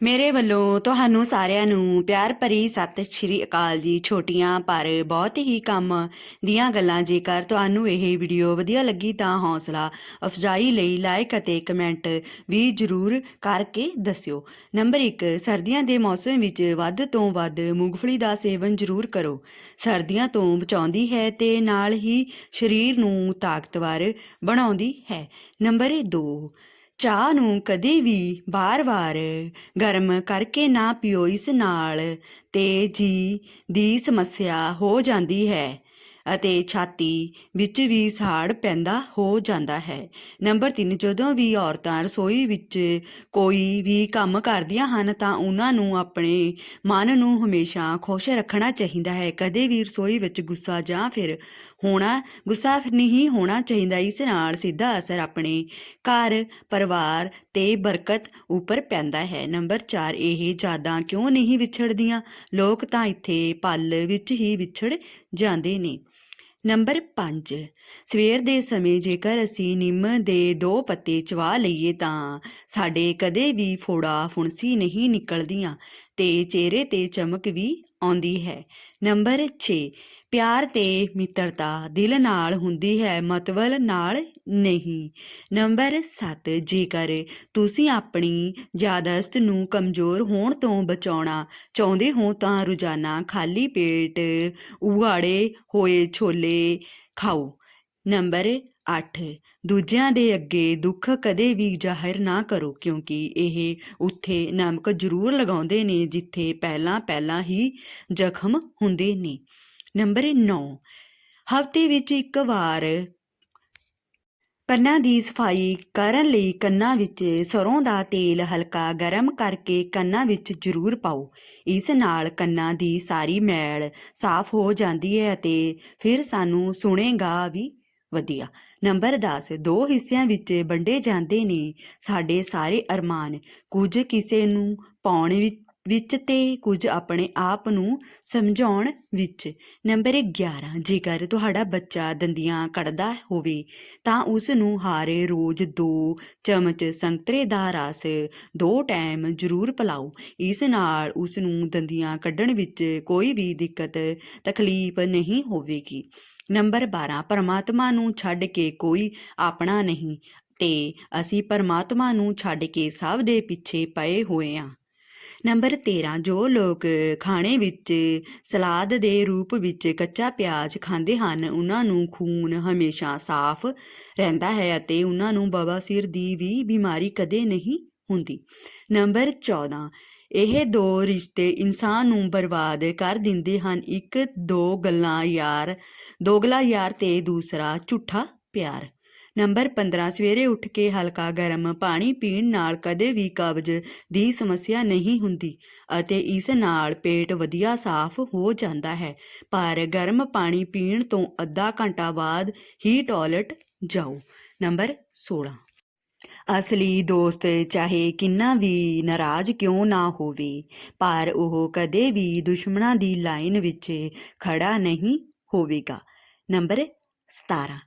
ਮੇਰੇ ਵੱਲੋਂ ਤੁਹਾਨੂੰ ਸਾਰਿਆਂ ਨੂੰ ਪਿਆਰ ਭਰੀ ਸਤਿ ਸ਼੍ਰੀ ਅਕਾਲ ਜੀ। ਛੋਟੀਆਂ ਪਰ ਬਹੁਤ ਹੀ ਕੰਮ ਦੀਆਂ ਗੱਲਾਂ, ਜੇਕਰ ਤੁਹਾਨੂੰ ਇਹ ਵੀਡੀਓ ਵਧੀਆ ਲੱਗੀ ਤਾਂ ਹੌਸਲਾ ਅਫਜ਼ਾਈ ਲਈ ਲਾਈਕ ਅਤੇ ਕਮੈਂਟ ਵੀ ਜ਼ਰੂਰ ਕਰਕੇ ਦੱਸਿਓ। ਨੰਬਰ 1 ਸਰਦੀਆਂ ਦੇ ਮੌਸਮ ਵਿੱਚ ਵੱਧ ਤੋਂ ਵੱਧ ਮੂੰਗਫਲੀ ਦਾ ਸੇਵਨ ਜ਼ਰੂਰ ਕਰੋ। ਸਰਦੀਆਂ ਤੋਂ ਬਚਾਉਂਦੀ ਹੈ ਤੇ ਨਾਲ ਹੀ ਸਰੀਰ ਨੂੰ ਤਾਕਤਵਰ ਬਣਾਉਂਦੀ ਹੈ। ਨੰਬਰ 2 ਚਾਹ ਨੂੰ ਕਦੇ ਵੀ ਬਾਰ-ਬਾਰ ਗਰਮ ਕਰਕੇ ਨਾ ਪੀਓ, ਇਸ ਨਾਲ ਤੇਜ਼ੀ ਦੀ ਸਮੱਸਿਆ ਹੋ ਜਾਂਦੀ ਹੈ ਅਤੇ ਛਾਤੀ ਵਿੱਚ ਵੀ ਸਾੜ ਪੈਂਦਾ ਹੋ ਜਾਂਦਾ ਹੈ। ਨੰਬਰ 3 ਜਦੋਂ ਵੀ ਔਰਤਾਂ ਰਸੋਈ ਵਿੱਚ ਕੋਈ ਵੀ ਕੰਮ ਕਰਦੀਆਂ ਹਨ ਤਾਂ ਉਹਨਾਂ ਨੂੰ ਆਪਣੇ ਮਨ ਨੂੰ ਹਮੇਸ਼ਾ ਖੁਸ਼ ਰੱਖਣਾ ਚਾਹੀਦਾ ਹੈ। ਕਦੇ ਵੀ ਰਸੋਈ ਵਿੱਚ ਗੁੱਸਾ ਜਾਂ ਫਿਰ ਹੋਣਾ ਗੁੱਸਾ ਨਹੀਂ ਹੋਣਾ ਚਾਹੀਦਾ ਇਸ ਨਾਲ ਸਿੱਧਾ ਅਸਰ ਆਪਣੇ ਘਰ, ਪਰਿਵਾਰ ਤੇ ਬਰਕਤ ਉੱਪਰ ਪੈਂਦਾ ਹੈ। ਨੰਬਰ 4 ਇਹ ਯਾਦਾਂ ਕਿਉਂ ਨਹੀਂ ਵਿਛੜਦੀਆਂ? ਲੋਕ ਤਾਂ ਇੱਥੇ ਪਲ ਵਿੱਚ ਹੀ ਵਿਛੜ ਜਾਂਦੇ ਨੇ। ਨੰਬਰ 5 ਸਵੇਰ ਦੇ ਸਮੇਂ ਜੇਕਰ ਅਸੀਂ ਨਿੰਮ ਦੇ ਦੋ ਪੱਤੇ ਚਵਾ ਲਈਏ ਤਾਂ ਸਾਡੇ ਕਦੇ ਵੀ ਫੋੜਾ ਫੁਣਸੀ ਨਹੀਂ ਨਿਕਲਦੀਆਂ ਤੇ ਚਿਹਰੇ ਤੇ ਚਮਕ ਵੀ ਆਉਂਦੀ ਹੈ। ਨੰਬਰ 6 ਪਿਆਰ ਤੇ ਮਿੱਤਰਤਾ ਦਿਲ ਨਾਲ ਹੁੰਦੀ ਹੈ, ਮਤਵਲ ਨਾਲ ਨਹੀਂ। ਨੰਬਰ 7 ਜੇਕਰ ਤੁਸੀਂ ਆਪਣੀ ਯਾਦਸ਼ਤ ਨੂੰ ਕਮਜ਼ੋਰ ਹੋਣ ਤੋਂ ਬਚਾਉਣਾ ਚਾਹੁੰਦੇ ਹੋ ਤਾਂ ਰੋਜ਼ਾਨਾ ਖਾਲੀ ਪੇਟ ਉਗਾੜੇ ਹੋਏ ਛੋਲੇ ਖਾਓ। ਨੰਬਰ 8 ਦੂਜਿਆਂ ਦੇ ਅੱਗੇ ਦੁੱਖ ਕਦੇ ਵੀ ਜ਼ਾਹਿਰ ਨਾ ਕਰੋ, ਕਿਉਂਕਿ ਇਹ ਉੱਥੇ ਨਮਕ ਜ਼ਰੂਰ ਲਗਾਉਂਦੇ ਨੇ ਜਿੱਥੇ ਪਹਿਲਾਂ ਪਹਿਲਾਂ ਹੀ ਜ਼ਖਮ ਹੁੰਦੇ ਨੇ। ਨੰਬਰ 9 ਹਫ਼ਤੇ ਵਿੱਚ ਇੱਕ ਵਾਰ ਕੰਨਾਂ ਦੀ ਸਫ਼ਾਈ ਕਰਨ ਲਈ ਕੰਨਾਂ ਵਿੱਚ ਸਰੋਂ ਦਾ ਤੇਲ ਹਲਕਾ ਗਰਮ ਕਰਕੇ ਕੰਨਾਂ ਵਿੱਚ ਜ਼ਰੂਰ ਪਾਓ। ਇਸ ਨਾਲ ਕੰਨਾਂ ਦੀ ਸਾਰੀ ਮੈਲ ਸਾਫ਼ ਹੋ ਜਾਂਦੀ ਹੈ ਅਤੇ ਫਿਰ ਸਾਨੂੰ ਸੁਣੇਗਾ ਵੀ ਵਧੀਆ। ਨੰਬਰ 10 ਦੋ ਹਿੱਸਿਆਂ ਵਿੱਚ ਵੰਡੇ ਜਾਂਦੇ ਨੇ ਸਾਡੇ ਸਾਰੇ ਅਰਮਾਨ। ਕੁਝ ਕਿਸੇ ਨੂੰ ਪਾਉਣ ਵਿੱਚ ਵਿੱਚ ਤੇ ਕੁਝ ਆਪਣੇ ਆਪ ਨੂੰ ਸਮਝਾਉਣ ਵਿੱਚ। ਨੰਬਰ 11 ਜੇਕਰ ਤੁਹਾਡਾ ਬੱਚਾ ਦੰਦੀਆਂ ਕੱਢਦਾ ਹੋਵੇ, ਤਾਂ ਉਸ ਨੂੰ ਹਾਰੇ ਰੋਜ਼ ਦੋ ਚਮਚ ਸੰਤਰੇ ਦਾ ਰਸ, ਦੋ ਟਾਈਮ ਜ਼ਰੂਰ ਪਿਲਾਓ। ਇਸ ਨਾਲ ਉਸ ਨੂੰ ਦੰਦੀਆਂ ਕੱਢਣ ਵਿੱਚ ਕੋਈ ਵੀ ਦਿੱਕਤ, ਤਕਲੀਫ ਨਹੀਂ ਹੋਵੇਗੀ। ਨੰਬਰ 12 ਪਰਮਾਤਮਾ ਨੂੰ ਛੱਡ ਕੇ ਕੋਈ ਆਪਣਾ ਨਹੀਂ, ਤੇ ਅਸੀਂ ਪਰਮਾਤਮਾ ਨੂੰ ਛੱਡ ਕੇ ਸਭ ਦੇ ਪਿੱਛੇ ਪਏ ਹੋਏ ਹਾਂ ਨੰਬਰ 13 ਜੋ ਲੋਕ ਖਾਣੇ ਵਿੱਚ, ਸਲਾਦ ਦੇ ਰੂਪ ਵਿੱਚ ਕੱਚਾ ਪਿਆਜ਼ ਖਾਂਦੇ ਹਨ, ਉਹਨਾਂ ਨੂੰ ਖੂਨ ਹਮੇਸ਼ਾ ਸਾਫ਼ ਰਹਿੰਦਾ ਹੈ ਅਤੇ ਉਹਨਾਂ ਨੂੰ ਬਵਾਸੀਰ ਦੀ ਵੀ ਬਿਮਾਰੀ ਕਦੇ ਨਹੀਂ ਹੁੰਦੀ। ਨੰਬਰ 14 ਇਹ ਦੋ ਰਿਸ਼ਤੇ ਇਨਸਾਨ ਨੂੰ ਬਰਬਾਦ ਕਰ ਦਿੰਦੇ ਹਨ। ਇੱਕ ਦੋ ਗੱਲਾਂ ਯਾਰ ਦੋਗਲਾ ਯਾਰ ਤੇ ਦੂਸਰਾ ਝੂਠਾ ਪਿਆਰ। ਨੰਬਰ 15 ਸਵੇਰੇ ਉੱਠ ਕੇ ਹਲਕਾ ਗਰਮ ਪਾਣੀ ਪੀਣ ਨਾਲ ਕਦੇ ਵੀ ਕਬਜ਼ ਦੀ ਸਮੱਸਿਆ ਨਹੀਂ ਹੁੰਦੀ ਅਤੇ ਇਸ ਨਾਲ ਪੇਟ ਵਧੀਆ ਸਾਫ਼ ਹੋ ਜਾਂਦਾ ਹੈ। ਪਰ ਗਰਮ ਪਾਣੀ ਪੀਣ ਤੋਂ ਅੱਧਾ ਘੰਟਾ ਬਾਅਦ ਹੀ ਟਾਇਲਟ ਜਾਓ। ਨੰਬਰ 16 ਅਸਲੀ ਦੋਸਤ ਚਾਹੇ ਕਿੰਨਾ ਵੀ ਨਾਰਾਜ਼ ਕਿਉਂ ਨਾ ਹੋਵੇ, ਪਰ ਉਹ ਕਦੇ ਵੀ ਦੁਸ਼ਮਣਾਂ ਦੀ ਲਾਈਨ ਵਿੱਚ ਖੜਾ ਨਹੀਂ ਹੋਵੇਗਾ। ਨੰਬਰ 17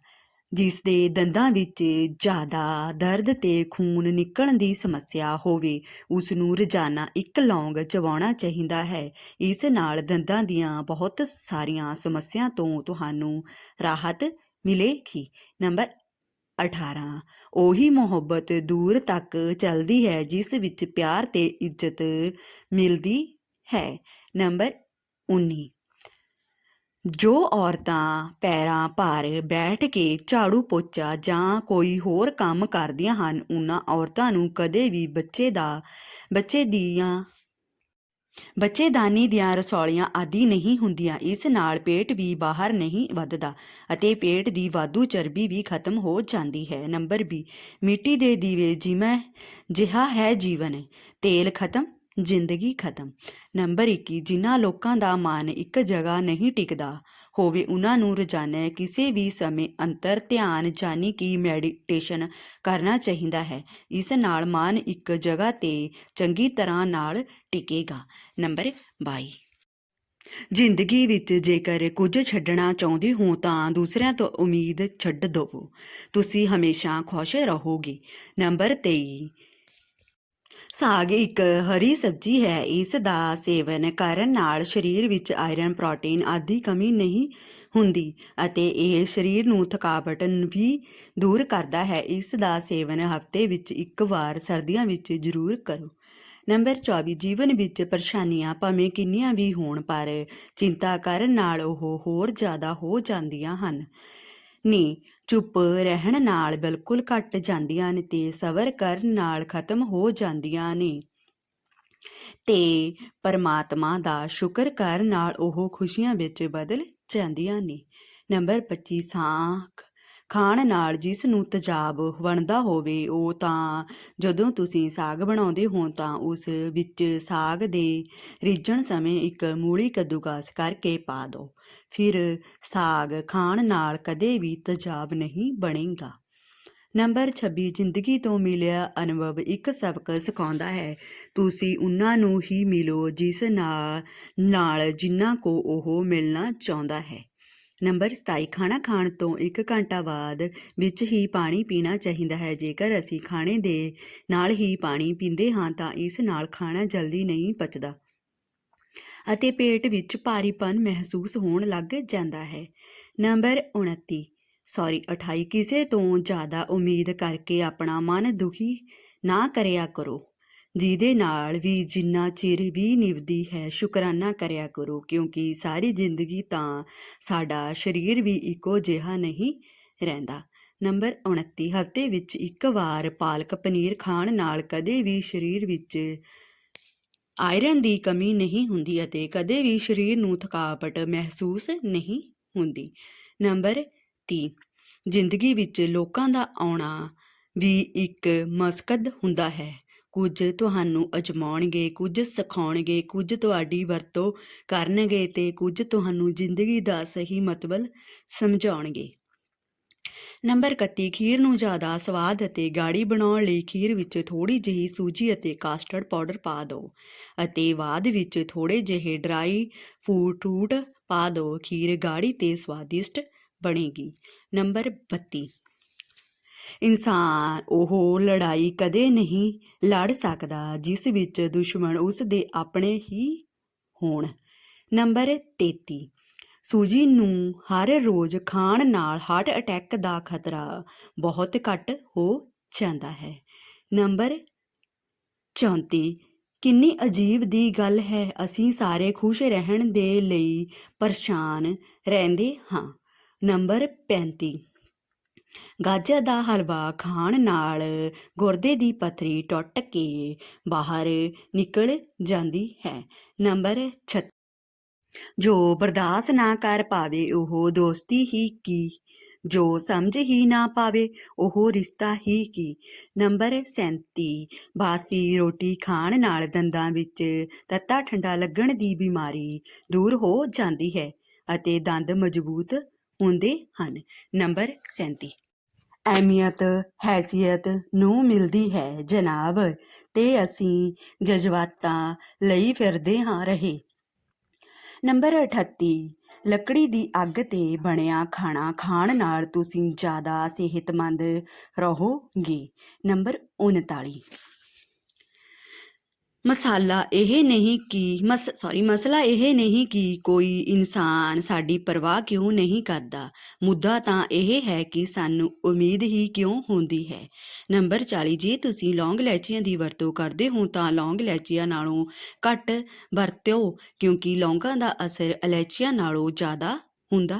ਜਿਸ ਦੇ ਦੰਦਾਂ ਵਿੱਚ ਜ਼ਿਆਦਾ ਦਰਦ ਤੇ ਖੂਨ ਨਿਕਲਣ ਦੀ ਸਮੱਸਿਆ ਹੋਵੇ ਉਸ ਨੂੰ ਰੋਜ਼ਾਨਾ ਇੱਕ ਲੌਂਗ ਚਬਾਉਣਾ ਚਾਹੀਦਾ ਹੈ। ਇਸ ਨਾਲ ਦੰਦਾਂ ਦੀਆਂ ਬਹੁਤ ਸਾਰੀਆਂ ਸਮੱਸਿਆ ਤੋਂ ਤੁਹਾਨੂੰ ਰਾਹਤ ਮਿਲੇਗੀ। ਨੰਬਰ 18 ਉਹੀ ਮੁਹੱਬਤ ਦੂਰ ਤੱਕ ਚੱਲਦੀ ਹੈ ਜਿਸ ਵਿੱਚ ਪਿਆਰ ਤੇ ਇੱਜ਼ਤ ਮਿਲਦੀ ਹੈ। ਨੰਬਰ 19 ਜੋ ਔਰਤਾਂ ਪੈਰਾਂ ਭਾਰ ਬੈਠ ਕੇ ਝਾੜੂ ਪੋਚਾ ਜਾਂ ਕੋਈ ਹੋਰ ਕੰਮ ਕਰਦੀਆਂ ਹਨ, ਉਹਨਾਂ ਔਰਤਾਂ ਨੂੰ ਕਦੇ ਵੀ ਬੱਚੇ ਦਾ, ਬੱਚੇ ਦੀਆਂ, ਬੱਚੇਦਾਨੀ ਦੀਆਂ ਰਸੌਲੀਆਂ ਆਦਿ ਨਹੀਂ ਹੁੰਦੀਆਂ। ਇਸ ਨਾਲ ਪੇਟ ਵੀ ਬਾਹਰ ਨਹੀਂ ਵੱਧਦਾ ਅਤੇ ਪੇਟ ਦੀ ਵਾਧੂ ਚਰਬੀ ਵੀ ਖਤਮ ਹੋ ਜਾਂਦੀ ਹੈ। ਨੰਬਰ 20 ਮਿੱਟੀ ਦੇ ਦੀਵੇ ਜਿਵੇਂ, ਜਿਹਾ ਹੈ ਜੀਵਨ। ਤੇਲ ਖਤਮ ਜ਼ਿੰਦਗੀ ਖਤਮ। ਨੰਬਰ 21 ਜਿਨ੍ਹਾਂ ਲੋਕਾਂ ਦਾ ਮਨ ਇੱਕ ਜਗ੍ਹਾ ਨਹੀਂ ਟਿਕਦਾ, ਹੋਵੇ ਉਹਨਾਂ ਨੂੰ ਰੋਜ਼ਾਨਾ ਕਿਸੇ ਵੀ ਸਮੇਂ ਅੰਤਰ ਧਿਆਨ ਜਾਨੀ ਕਿ ਮੈਡੀਟੇਸ਼ਨ ਕਰਨਾ ਚਾਹੀਦਾ ਹੈ। ਇਸ ਨਾਲ ਮਨ ਇੱਕ ਜਗ੍ਹਾ ਤੇ ਚੰਗੀ ਤਰ੍ਹਾਂ ਨਾਲ ਟਿਕੇਗਾ। ਨੰਬਰ 22 ਜ਼ਿੰਦਗੀ ਵਿੱਚ ਜੇਕਰ ਕੁਝ ਛੱਡਣਾ ਚਾਹੁੰਦੇ ਹੋ, ਤਾਂ ਦੂਸਰਿਆਂ ਤੋਂ ਉਮੀਦ ਛੱਡ ਦਿਓ ਤੁਸੀਂ ਹਮੇਸ਼ਾ ਖੁਸ਼ ਰਹੋਗੇ। ਨੰਬਰ 23 ਸਾਗ ਇੱਕ ਹਰੀ ਸਬਜ਼ੀ ਹੈ। ਇਸ ਦਾ ਸੇਵਨ ਕਰਨ ਨਾਲ ਸਰੀਰ ਵਿੱਚ ਆਇਰਨ ਪ੍ਰੋਟੀਨ ਆਦਿ ਕਮੀ ਨਹੀਂ ਹੁੰਦੀ ਅਤੇ ਇਹ ਸਰੀਰ ਨੂੰ ਥਕਾਵਟ ਵੀ ਦੂਰ ਕਰਦਾ ਹੈ। ਇਸ ਦਾ ਸੇਵਨ ਹਫ਼ਤੇ ਵਿੱਚ ਇੱਕ ਵਾਰ ਸਰਦੀਆਂ ਵਿੱਚ ਜ਼ਰੂਰ ਕਰੋ। ਨੰਬਰ 24 ਜੀਵਨ ਵਿੱਚ ਪਰੇਸ਼ਾਨੀਆਂ ਭਾਵੇਂ ਕਿੰਨੀਆਂ ਵੀ ਹੋਣ ਪਰ ਚਿੰਤਾ ਕਰਨ ਨਾਲ ਉਹ ਹੋਰ ਜ਼ਿਆਦਾ ਹੋ ਜਾਂਦੀਆਂ ਹਨ। ਨੀ। ਚੁੱਪ ਰਹਿਣ ਨਾਲ ਬਿਲਕੁਲ ਘਟ ਜਾਂਦੀਆਂ ਨੇ ਤੇ ਸਬਰ ਕਰਨ ਨਾਲ ਖਤਮ ਹੋ ਜਾਂਦੀਆਂ ਨੇ। ਤੇ ਪਰਮਾਤਮਾ ਦਾ ਸ਼ੁਕਰ ਕਰਨ ਨਾਲ ਉਹ ਖੁਸ਼ੀਆਂ ਵਿੱਚ ਬਦਲ ਜਾਂਦੀਆਂ ਨੇ। ਨੰਬਰ 25 ਸਾਖ। ਖਾਣ ਨਾਲ ਜਿਸ ਨੂੰ ਤਜਾਬ ਬਣਦਾ ਹੋਵੇ, ਉਹ ਤਾਂ ਜਦੋਂ ਤੁਸੀਂ ਸਾਗ ਬਣਾਉਂਦੇ ਹੋ ਤਾਂ ਉਸ ਵਿੱਚ ਸਾਗ ਦੇ ਰਿੱਝਣ ਸਮੇਂ ਇੱਕ ਮੂਲੀ ਕੱਦੂਕਸ ਕਰਕੇ ਪਾ ਦਿਓ। ਫਿਰ ਸਾਗ ਖਾਣ ਨਾਲ ਕਦੇ ਵੀ ਤਜਾਬ ਨਹੀਂ ਬਣੇਗਾ। ਨੰਬਰ 26 ਜ਼ਿੰਦਗੀ ਤੋਂ ਮਿਲਿਆ ਅਨੁਭਵ ਇੱਕ ਸਬਕ ਸਿਖਾਉਂਦਾ ਹੈ। ਤੁਸੀਂ ਉਹਨਾਂ ਨੂੰ ਹੀ ਮਿਲੋ ਜਿਸ ਨਾਲ ਨਾਲ ਜਿਨ੍ਹਾਂ ਕੋ ਉਹ ਮਿਲਣਾ ਚਾਹੁੰਦਾ ਹੈ। ਨੰਬਰ 27 ਖਾਣਾ ਖਾਣ ਤੋਂ 1 ਘੰਟਾ ਬਾਅਦ ਵਿੱਚ ਹੀ ਪਾਣੀ ਪੀਣਾ ਚਾਹੀਦਾ ਹੈ। ਜੇਕਰ ਅਸੀਂ ਖਾਣੇ ਦੇ ਨਾਲ ਹੀ ਪਾਣੀ ਪੀਂਦੇ ਹਾਂ, ਤਾਂ ਇਸ ਨਾਲ ਖਾਣਾ ਜਲਦੀ ਨਹੀਂ ਪਚਦਾ ਅਤੇ ਪੇਟ ਵਿੱਚ ਭਾਰੀਪਨ ਮਹਿਸੂਸ ਹੋਣ ਲੱਗ ਜਾਂਦਾ ਹੈ। ਨੰਬਰ 29 ਸੌਰੀ 28 ਕਿਸੇ ਤੋਂ ਜ਼ਿਆਦਾ ਉਮੀਦ ਕਰਕੇ ਆਪਣਾ ਮਨ ਦੁਖੀ ਨਾ ਕਰਿਆ ਕਰੋ। ਜਿਹਦੇ ਨਾਲ ਵੀ ਜਿੰਨਾ ਚਿਰ ਵੀ ਨਿਭਦੀ ਹੈ, ਸ਼ੁਕਰਾਨਾ ਕਰਿਆ ਕਰੋ, ਕਿਉਂਕਿ ਸਾਰੀ ਜ਼ਿੰਦਗੀ ਤਾਂ ਸਾਡਾ ਸਰੀਰ ਵੀ ਇੱਕੋ ਜਿਹਾ ਨਹੀਂ ਰਹਿੰਦਾ। ਨੰਬਰ 29 ਹਫ਼ਤੇ ਵਿੱਚ ਇੱਕ ਵਾਰ ਪਾਲਕ ਪਨੀਰ ਖਾਣ ਨਾਲ ਕਦੇ ਵੀ ਸਰੀਰ ਵਿੱਚ ਆਇਰਨ ਦੀ ਕਮੀ ਨਹੀਂ ਹੁੰਦੀ ਅਤੇ ਕਦੇ ਵੀ ਸਰੀਰ ਨੂੰ ਥਕਾਵਟ ਮਹਿਸੂਸ ਨਹੀਂ ਹੁੰਦੀ। ਨੰਬਰ 30 ਜ਼ਿੰਦਗੀ ਵਿੱਚ ਲੋਕਾਂ ਦਾ ਆਉਣਾ ਵੀ ਇੱਕ ਮਸਕਦ ਹੁੰਦਾ ਹੈ। ਕੁਝ ਤੁਹਾਨੂੰ ਅਜਮਾਉਣਗੇ, ਕੁਝ ਸਿਖਾਉਣਗੇ, ਕੁਝ ਤੁਹਾਡੀ ਵਰਤੋਂ ਕਰਨਗੇ ਤੇ ਕੁਝ ਤੁਹਾਨੂੰ ਜ਼ਿੰਦਗੀ ਦਾ ਸਹੀ ਮਤਲਬ ਸਮਝਾਉਣਗੇ। ਨੰਬਰ 31 ਖੀਰ ਨੂੰ ਜ਼ਿਆਦਾ ਸਵਾਦ ਅਤੇ ਗਾੜੀ ਬਣਾਉਣ ਲਈ ਖੀਰ ਵਿੱਚ ਥੋੜੀ ਜਿਹੀ ਸੂਜੀ ਅਤੇ ਕਾਸਟਰਡ ਪਾਊਡਰ ਪਾ ਦਿਓ ਅਤੇ ਬਾਅਦ ਵਿੱਚ ਥੋੜੇ ਜਿਹੇ ਡਰਾਈ ਫਰੂਟ ਪਾ ਦਿਓ, ਖੀਰ ਗਾੜੀ ਤੇ ਸਵਾਦਿਸ਼ਟ ਬਣੇਗੀ। ਨੰਬਰ 32 ਇਨਸਾਨ ਉਹ ਲੜਾਈ ਕਦੇ ਨਹੀਂ ਲੜ ਸਕਦਾ, ਜਿਸ ਵਿੱਚ ਦੁਸ਼ਮਣ ਉਸ ਦੇ ਆਪਣੇ ਹੀ ਹੋਣ। ਨੰਬਰ 33 ਸੂਜੀ ਨੂੰ ਹਰ ਰੋਜ਼ ਖਾਣ ਨਾਲ ਹਾਰਟ ਅਟੈਕ ਦਾ ਖਤਰਾ ਬਹੁਤ ਘੱਟ ਹੋ ਜਾਂਦਾ ਹੈ। ਨੰਬਰ 34 ਕਿੰਨੀ ਅਜੀਬ ਦੀ ਗੱਲ ਹੈ, ਅਸੀਂ ਸਾਰੇ ਖੁਸ਼ ਰਹਿਣ ਦੇ ਲਈ ਪਰੇਸ਼ਾਨ ਰਹਿੰਦੇ ਹਾਂ। ਨੰਬਰ 35 ਗਾਜਰ ਦਾ ਹਲਵਾ ਖਾਣ ਨਾਲ ਗੁਰਦੇ ਦੀ ਪੱਥਰੀ ਟੁੱਟ ਕੇ ਬਾਹਰ ਨਿਕਲ ਜਾਂਦੀ ਹੈ। ਨੰਬਰ 36 ਜੋ ਬਰਦਾਸ਼ਤ ਨਾ ਕਰ ਪਾਵੇ, ਉਹ ਦੋਸਤੀ ਹੀ ਕੀ? ਜੋ ਸਮਝ ਹੀ ਨਾ ਪਾਵੇ, ਉਹ ਰਿਸ਼ਤਾ ਹੀ ਕੀ? ਨੰਬਰ 37 ਬਾਸੀ ਰੋਟੀ ਖਾਣ ਨਾਲ ਦੰਦਾਂ ਵਿੱਚ ਤੱਤਾ ਠੰਡਾ ਲੱਗਣ ਦੀ ਬਿਮਾਰੀ ਦੂਰ ਹੋ ਜਾਂਦੀ ਹੈ ਅਤੇ ਦੰਦ ਮਜ਼ਬੂਤ ਹੁੰਦੇ ਹਨ। ਨੰਬਰ 37 ਅਹਿਮੀਅਤ, ਹੈਸੀਅਤ ਨੂੰ ਮਿਲਦੀ ਹੈ, ਜਨਾਬ, ਤੇ ਅਸੀਂ ਜਜ਼ਬਾਤਾਂ ਲਈ ਫਿਰਦੇ ਹਾਂ ਰਹੇ। ਨੰਬਰ 38 ਲੱਕੜੀ ਦੀ ਅੱਗ ਤੇ ਬਣਿਆ ਖਾਣਾ ਖਾਣ ਨਾਲ ਤੁਸੀਂ ਜ਼ਿਆਦਾ ਸਿਹਤਮੰਦ ਰਹੋਗੇ। ਨੰਬਰ 39 ਮਸਾਲਾ ਇਹ ਨਹੀਂ ਕਿ ਮਸ ਸੌਰੀ ਮਸਲਾ ਇਹ ਨਹੀਂ ਕਿ ਕੋਈ ਇਨਸਾਨ ਸਾਡੀ ਪਰਵਾਹ ਕਿਉਂ ਨਹੀਂ ਕਰਦਾ। ਮੁੱਦਾ ਤਾਂ ਇਹ ਹੈ ਕਿ ਸਾਨੂੰ ਉਮੀਦ ਹੀ ਕਿਉਂ ਹੁੰਦੀ ਹੈ। ਨੰਬਰ 40 ਜੇ ਤੁਸੀਂ ਲੌਂਗ ਇਲਾਇਚੀਆਂ ਦੀ ਵਰਤੋਂ ਕਰਦੇ ਹੋ ਤਾਂ ਲੌਂਗ ਇਲਾਇਚੀਆਂ ਨਾਲੋਂ ਘੱਟ ਵਰਤਿਓ, ਕਿਉਂਕਿ ਲੌਂਗਾਂ ਦਾ ਅਸਰ ਇਲਾਇਚੀਆਂ ਨਾਲੋਂ ਜ਼ਿਆਦਾ ਹੁੰਦਾ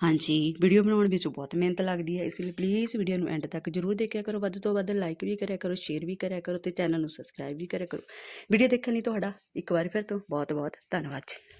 ਹਾਂਜੀ ਵੀਡੀਓ ਬਣਾਉਣ ਵਿੱਚ ਬਹੁਤ ਮਿਹਨਤ ਲੱਗਦੀ ਹੈ, ਇਸ ਲਈ ਪਲੀਜ਼ ਵੀਡੀਓ ਨੂੰ ਐਂਡ ਤੱਕ ਜ਼ਰੂਰ ਦੇਖਿਆ ਕਰੋ, ਵੱਧ ਤੋਂ ਵੱਧ ਲਾਈਕ ਵੀ ਕਰਿਆ ਕਰੋ ਸ਼ੇਅਰ ਵੀ ਕਰਿਆ ਕਰੋ ਤੇ ਚੈਨਲ ਨੂੰ ਸਬਸਕ੍ਰਾਈਬ ਵੀ ਕਰਿਆ ਕਰੋ। ਵੀਡੀਓ ਦੇਖਣ ਲਈ ਤੁਹਾਡਾ ਇੱਕ ਵਾਰ ਫਿਰ ਤੋਂ ਬਹੁਤ ਬਹੁਤ ਧੰਨਵਾਦ ਜੀ।